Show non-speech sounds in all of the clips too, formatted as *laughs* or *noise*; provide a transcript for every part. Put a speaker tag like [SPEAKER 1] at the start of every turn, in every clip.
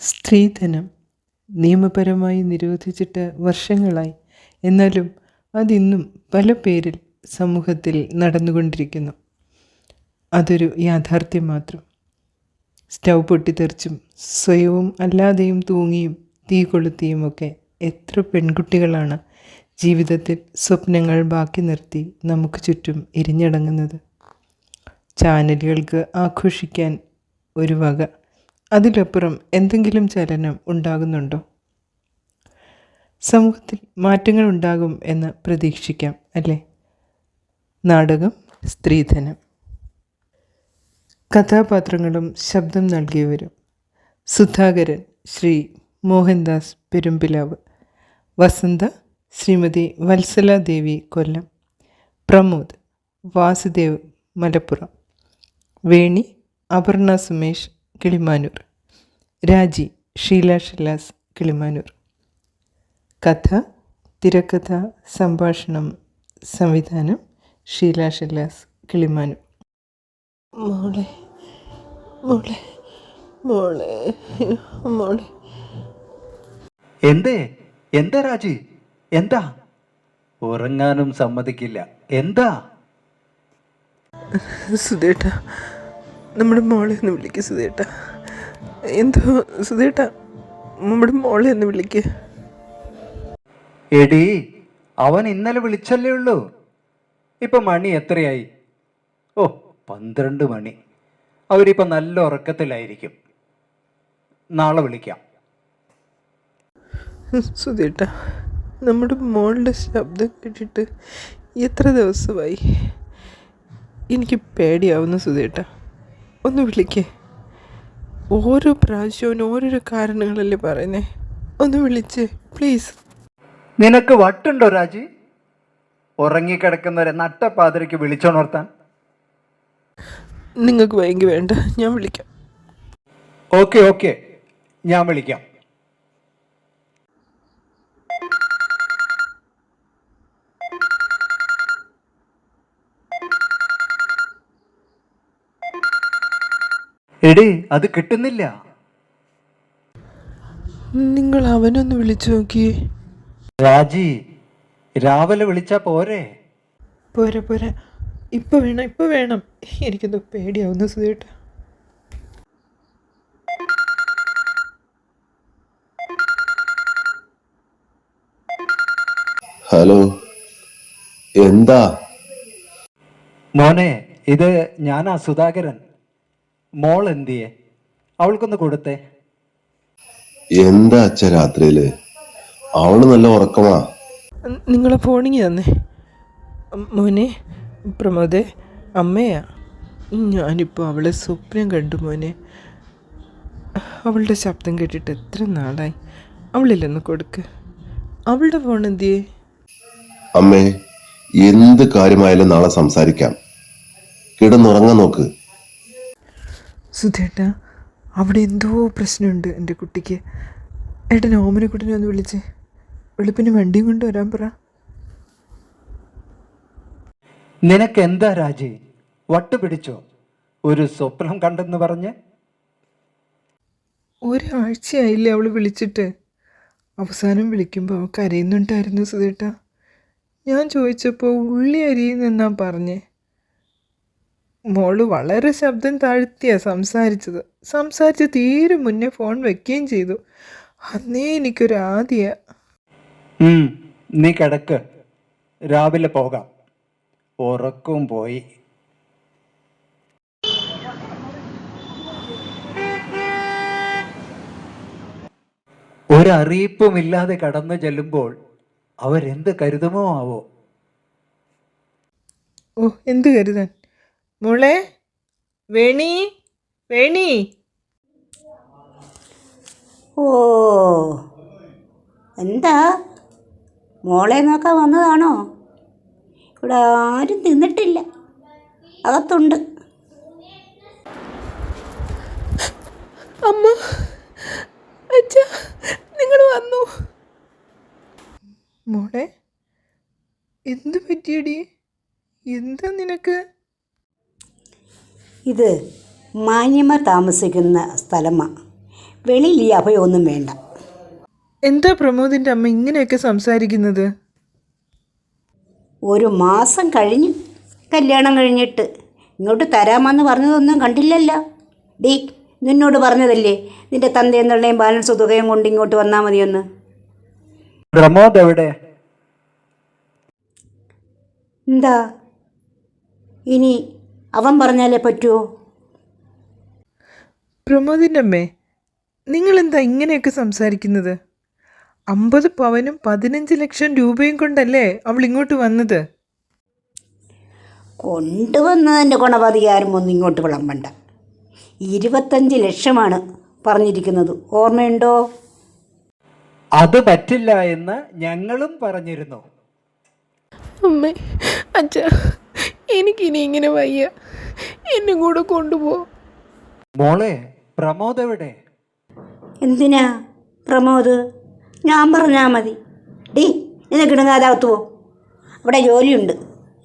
[SPEAKER 1] സ്ത്രീധനം നിയമപരമായി നിരോധിച്ചിട്ട് വർഷങ്ങളായി. എന്നാലും അതിന്നും പല പേരിൽ സമൂഹത്തിൽ നടന്നുകൊണ്ടിരിക്കുന്നു. അതൊരു യാഥാർത്ഥ്യം മാത്രം. സ്റ്റൗ പൊട്ടിത്തെറിച്ചും സ്വയവും അല്ലാതെയും തൂങ്ങിയും തീ കൊളുത്തിയുമൊക്കെ എത്ര പെൺകുട്ടികളാണ് ജീവിതത്തിൽ സ്വപ്നങ്ങൾ ബാക്കി നിർത്തി നമുക്ക് ചുറ്റും എരിഞ്ഞടങ്ങുന്നത്. ചാനലുകൾക്ക് ആഘോഷിക്കാൻ ഒരു വക അതിലപ്പുറം എന്തെങ്കിലും ചലനം ഉണ്ടാകുന്നുണ്ടോ? സമൂഹത്തിൽ മാറ്റങ്ങൾ ഉണ്ടാകും എന്ന് പ്രതീക്ഷിക്കാം അല്ലേ? നാടകം സ്ത്രീധനം. കഥാപാത്രങ്ങളും ശബ്ദം നൽകിയവരും സുധാകരൻ ശ്രീ മോഹൻദാസ് പെരുമ്പിലാവ് വസന്ത ശ്രീമതി വത്സല ദേവി കൊല്ലം പ്രമോദ് വാസുദേവ് മലപ്പുറം വേണി അപർണ സുമേഷ് കിളിമാനൂർ. രാജി ഷീല ഷിലാസ് കിളിമാനൂർ. കഥ തിരക്കഥ സംഭാഷണം സംവിധാനം ഷീല ഷിലാസ് കിളിമാനൂർ.
[SPEAKER 2] മോളെ മോളെ മോളെ മോളെ.
[SPEAKER 3] എന്തേ? എന്താ രാജി? എന്താ? ഉറങ്ങാനും സമ്മതിക്കില്ല. എന്താ?
[SPEAKER 2] സുധേട്ട നമ്മുടെ മോളെ ഒന്ന് വിളിക്ക് സുധേട്ട. എന്തോ സുധേട്ട നമ്മുടെ മോളെ ഒന്ന് വിളിക്ക്.
[SPEAKER 3] എടി അവൻ ഇന്നലെ വിളിച്ചല്ലേ ഉള്ളൂ? ഇപ്പൊ മണി എത്രയായി? ഓ പന്ത്രണ്ട് മണി. അവരിപ്പോ നല്ല ഉറക്കത്തിലായിരിക്കും. നാളെ വിളിക്കാം.
[SPEAKER 2] സുധേട്ട നമ്മുടെ മോളുടെ ശബ്ദം കേട്ടിട്ട് എത്ര ദിവസമായി? എനിക്ക് പേടിയാവുന്നു സുധേട്ട. ഒന്ന് വിളിക്കേ. ഓരോ പ്രാവശ്യവും ഓരോരോ കാരണങ്ങളല്ലേ പറയുന്നേ. ഒന്ന് വിളിച്ചേ പ്ലീസ്
[SPEAKER 3] നിനക്ക് വട്ടുണ്ടോ രാജി? ഉറങ്ങിക്കിടക്കുന്നവരെ നട്ടപ്പാതിരയ്ക്ക് വിളിച്ചോണോർത്താൻ.
[SPEAKER 2] നിങ്ങൾക്ക് ഭയങ്കര വേണ്ട. ഞാൻ വിളിക്കാം.
[SPEAKER 3] Okay okay. ഞാൻ വിളിക്കാം. എടി അത് കിട്ടുന്നില്ല.
[SPEAKER 2] നിങ്ങൾ അവനൊന്ന് വിളിച്ചു നോക്കിയേ
[SPEAKER 3] രാജി രാവിലെ വിളിച്ചാ പോരെ?
[SPEAKER 2] പോരാ പോരാ. ഇപ്പം വേണം ഇപ്പം വേണം. എനിക്കെന്തോ പേടിയാവുന്നു സുധേട്ട.
[SPEAKER 4] ഹലോ എന്താ?
[SPEAKER 3] മോനെ ഇത് ഞാനാ സുധാകരൻ. മോൾ എന്തിയെ? അവൾക്കൊന്ന് കൊടുത്തേ.
[SPEAKER 4] എന്താ അച്ഛ രാത്രിയിൽ? അവൾ നല്ല ഉറക്കമാ.
[SPEAKER 2] നിങ്ങളെ ഫോണിങ് തന്നെ. മോനെ പ്രമോദേ അമ്മയാ. ഞാനിപ്പോൾ അവളെ സ്വപ്നം കണ്ടു മോനെ. അവളുടെ ശബ്ദം കേട്ടിട്ട് എത്ര നാളായി. അവളിലൊന്ന് കൊടുക്ക്. അവളുടെ ഫോൺ എന്തിയേ?
[SPEAKER 4] അമ്മേ എന്ത് കാര്യമായാലും നാളെ സംസാരിക്കാം. കിടന്നുറങ്ങാൻ നോക്ക്.
[SPEAKER 2] സുധേട്ട അവിടെ എന്തോ പ്രശ്നമുണ്ട് എന്റെ കുട്ടിക്ക്. ഏട്ടൻ ഓമന കുട്ടിനെ ഒന്ന് വിളിച്ച്. വെളുപ്പിന് വണ്ടിയും കൊണ്ട് വരാൻ പറ.
[SPEAKER 3] നിനക്ക് എന്താ രാജി? വട്ട് പിടിച്ചോ? ഒരു സ്വപ്നം കണ്ടെന്ന് പറഞ്ഞ്?
[SPEAKER 2] ഒരാഴ്ചയായില്ലേ അവൾ വിളിച്ചിട്ട്. അവസാനം വിളിക്കുമ്പോൾ അവൾ കരയുന്നുണ്ടായിരുന്നു സുധേട്ട. ഞാൻ ചോദിച്ചപ്പോൾ ഉള്ളി അരിയുന്നെന്നാ പറഞ്ഞേ. മോൾ വളരെ ശബ്ദം താഴ്ത്തിയാ സംസാരിച്ചത്. സംസാരിച്ച് തീരെ മുന്നേ ഫോൺ വെക്കുകയും ചെയ്തു. അന്നേ എനിക്കൊരു ആദ്യ.
[SPEAKER 3] നീ കിടക്ക്. രാവിലെ പോകാം. ഉറക്കവും പോയി. ഒരറിയിപ്പും ഇല്ലാതെ കടന്നു ചെല്ലുമ്പോൾ അവരെന്ത് കരുതുമോ ആവോ?
[SPEAKER 2] ഓ എന്ത് കരുതാൻ? മോളെ വേണി വേണി.
[SPEAKER 5] ഓ എന്താ? മോളെ നോക്കാൻ വന്നതാണോ? ഇവിടെ ആരും തിന്നിട്ടില്ല അകത്തുണ്ട്.
[SPEAKER 2] അമ്മ അച്ഛ നിങ്ങൾ വന്നു. മോളെ എന്ത് പറ്റിയടി? എന്താ നിനക്ക്?
[SPEAKER 5] ഇത് മാന്യമ്മ താമസിക്കുന്ന സ്ഥലമാണ് വെളിയിൽ ഈ അഭയമൊന്നും വേണ്ട.
[SPEAKER 1] എന്താ പ്രമോദിന്റെ അമ്മ ഇങ്ങനെയൊക്കെ സംസാരിക്കുന്നത്?
[SPEAKER 5] ഒരു മാസം കഴിഞ്ഞ് കല്യാണം കഴിഞ്ഞിട്ട് ഇങ്ങോട്ട് തരാമെന്ന് പറഞ്ഞതൊന്നും കണ്ടില്ലല്ലോ. ഡീ നിന്നോട് പറഞ്ഞതല്ലേ നിന്റെ തന്തയും തള്ളയും ബാലൻസ് തുകയും കൊണ്ട് ഇങ്ങോട്ട് വന്നാൽ മതിയെന്ന്?
[SPEAKER 3] പ്രമോദ് എവിടെ?
[SPEAKER 5] എന്താ? ഇനി അവൻ പറഞ്ഞാലേ പറ്റുമോ
[SPEAKER 1] പ്രമോദിന്റെ അമ്മേ നിങ്ങളെന്താ ഇങ്ങനെയൊക്കെ സംസാരിക്കുന്നത്? അമ്പത് പവനും പതിനഞ്ച് ലക്ഷം രൂപയും കൊണ്ടല്ലേ അവൾ ഇങ്ങോട്ട് വന്നത്?
[SPEAKER 5] കൊണ്ടുവന്നതിന്റെ ഗുണപതികാരം ഒന്നും ഇങ്ങോട്ട് വിളമ്പണ്ട. ഇരുപത്തഞ്ച് ലക്ഷമാണ് പറഞ്ഞിരിക്കുന്നത്. ഓർമ്മയുണ്ടോ?
[SPEAKER 3] അത് പറ്റില്ല എന്ന് ഞങ്ങളും പറഞ്ഞിരുന്നു.
[SPEAKER 2] അമ്മേ അച്ഛ എനിക്കിനി ഇങ്ങനെ വയ്യ. എന്നും കൂടെ കൊണ്ടുപോ.
[SPEAKER 3] മോളെ പ്രമോദ് എവിടെ?
[SPEAKER 5] എന്തിനാ പ്രമോദ്? ഞാൻ പറഞ്ഞാൽ മതി. ഡീ നിന്നെ കിടങ്ങാതകത്ത് പോ. അവിടെ ജോലിയുണ്ട്.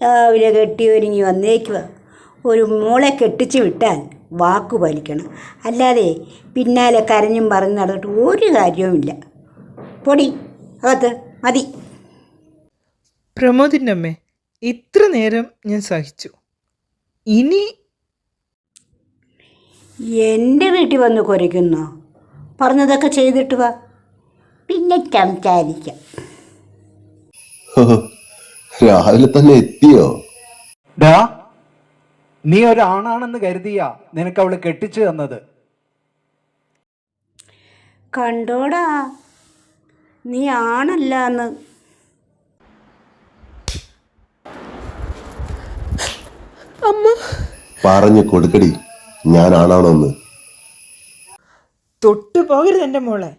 [SPEAKER 5] രാവിലെ കെട്ടി ഒരുങ്ങി വന്നേക്കുക ഒരു മോളെ കെട്ടിച്ച് വിട്ടാൽ വാക്ക് പാലിക്കണം. അല്ലാതെ പിന്നാലെ കരഞ്ഞും പറഞ്ഞ് നടന്നിട്ട് ഒരു കാര്യവുമില്ല. പൊടി അകത്ത് മതി.
[SPEAKER 1] പ്രമോദിന്റെ അമ്മേ ഇത്ര നേരം ഞാൻ സഹിച്ചു. ഇനി
[SPEAKER 5] എന്റെ വീട്ടിൽ വന്ന് കുറയ്ക്കുന്നു പറഞ്ഞതൊക്കെ ചെയ്തിട്ട് വാ. പിന്നെ സംസാരിക്കാം. *laughs*
[SPEAKER 4] രാവിലെ തന്നെ എത്തിയോ?
[SPEAKER 3] ഡാ നീ ഒരാണാണെന്ന് കരുതിയാ നിനക്ക് അവൾ കെട്ടിച്ചു തന്നത്.
[SPEAKER 5] കണ്ടോടാ നീ ആണല്ല എന്ന്
[SPEAKER 4] പറഞ്ഞു കൊടുക്കടി. ഞാൻ ആണാണോന്ന്
[SPEAKER 1] തൊട്ടു പോകരുത് എന്റെ മോളെ.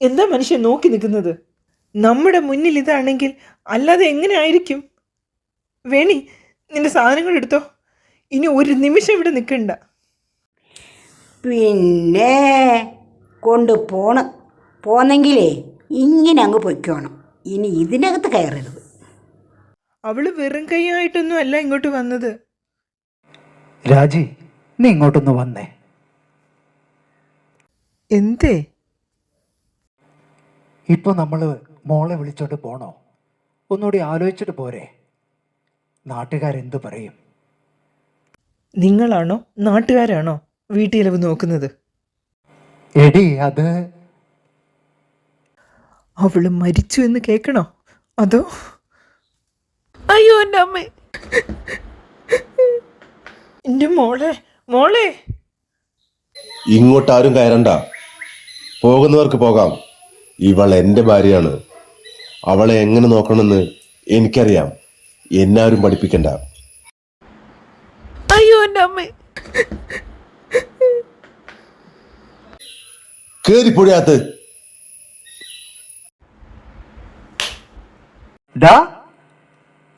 [SPEAKER 1] എന്താ മനുഷ്യൻ നോക്കി നിൽക്കുന്നത്? നമ്മുടെ മുന്നിൽ ഇതാണെങ്കിൽ അല്ലാതെ എങ്ങനെ ആയിരിക്കും? വേണി നിന്റെ സാധനങ്ങൾ എടുത്തോ? ഇനി ഒരു നിമിഷം ഇവിടെ നിൽക്കണ്ട.
[SPEAKER 5] പിന്നെ കൊണ്ട് പോണം പോന്നെങ്കിലേ ഇങ്ങനെ അങ്ങ് പൊയ്ക്കോണം. ഇനി ഇതിനകത്ത് കയറരുത്.
[SPEAKER 1] അവൾ വെറും കൈയായിട്ടൊന്നും അല്ല ഇങ്ങോട്ട് വന്നത്.
[SPEAKER 3] രാജി നീ ഇങ്ങോട്ടൊന്ന് വന്നേ.
[SPEAKER 1] എന്തേ?
[SPEAKER 3] ഇപ്പൊ നമ്മൾ മോളെ വിളിച്ചോണ്ട് പോണോ? ഒന്നുകൂടി ആലോചിച്ചിട്ട് പോരെ. നാട്ടുകാരെന്ത് പറയും?
[SPEAKER 1] നിങ്ങളാണോ നാട്ടുകാരാണോ വീട്ടിലവ് നോക്കുന്നത്?
[SPEAKER 3] എടി അത്.
[SPEAKER 1] അവൾ മരിച്ചു എന്ന് കേൾക്കണോ അതോ
[SPEAKER 2] എന്റെ അമ്മ.
[SPEAKER 1] എന്റെ മോളെ മോളെ.
[SPEAKER 4] ഇങ്ങോട്ട് ആരും കയറണ്ട. പോകുന്നവർക്ക് പോകാം. ഇവൾ എന്റെ ഭാര്യയാണ്. അവളെ എങ്ങനെ നോക്കണമെന്ന് എനിക്കറിയാം. എന്നാരും പഠിപ്പിക്കണ്ട.
[SPEAKER 2] അയ്യോ എന്റെ അമ്മ.
[SPEAKER 4] കേറിപ്പൊടിയാത്ത്
[SPEAKER 3] ഡാ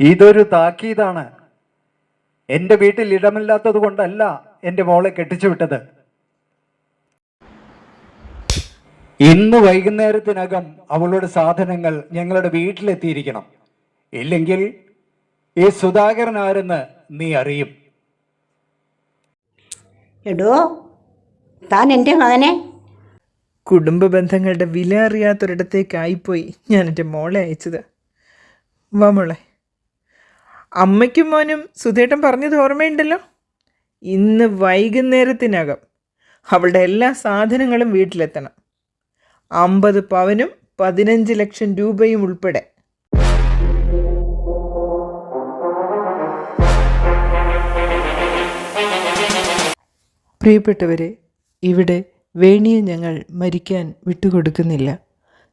[SPEAKER 3] ഇതൊരു താക്കീതാണ്. എന്റെ വീട്ടിൽ ഇടമില്ലാത്തത് കൊണ്ടല്ല എന്റെ മോളെ കെട്ടിച്ചു വിട്ടത്. ഇന്ന് വൈകുന്നേരത്തിനകം അവളുടെ സാധനങ്ങൾ ഞങ്ങളുടെ വീട്ടിലെത്തിയിരിക്കണം. ഇല്ലെങ്കിൽ ഈ സുധാകരൻ ആരെന്ന് നീ അറിയും.
[SPEAKER 5] എടോ താൻ എന്റെ മകനെ?
[SPEAKER 1] കുടുംബ ബന്ധങ്ങളുടെ വില അറിയാത്തൊരിടത്തേക്കായിപ്പോയി ഞാൻ എന്റെ മോളെ അയച്ചത്. വാ മോളെ. അമ്മയ്ക്കും മോനും സുധേട്ടൻ പറഞ്ഞത് ഓർമ്മയുണ്ടല്ലോ? ഇന്ന് വൈകുന്നേരത്തിനകം അവളുടെ എല്ലാ സാധനങ്ങളും വീട്ടിലെത്തണം. അമ്പത് പവനും പതിനഞ്ച് ലക്ഷം രൂപയും ഉൾപ്പെടെ. പ്രിയപ്പെട്ടവരെ ഇവിടെ വേണിയെ ഞങ്ങൾ മരിക്കാൻ വിട്ടുകൊടുക്കുന്നില്ല.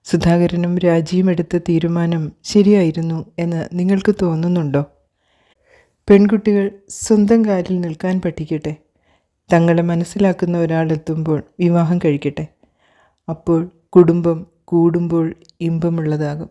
[SPEAKER 1] സുധാകരനും രാജിയും എടുത്ത തീരുമാനം ശരിയായിരുന്നു എന്ന് നിങ്ങൾക്ക് തോന്നുന്നുണ്ടോ? പെൺകുട്ടികൾ സ്വന്തം കാലിൽ നിൽക്കാൻ പഠിക്കട്ടെ തങ്ങളെ മനസ്സിലാക്കുന്ന ഒരാളെത്തുമ്പോൾ വിവാഹം കഴിക്കട്ടെ. അപ്പോൾ കുടുംബം കൂടുമ്പോൾ ഇമ്പമുള്ളതാകും.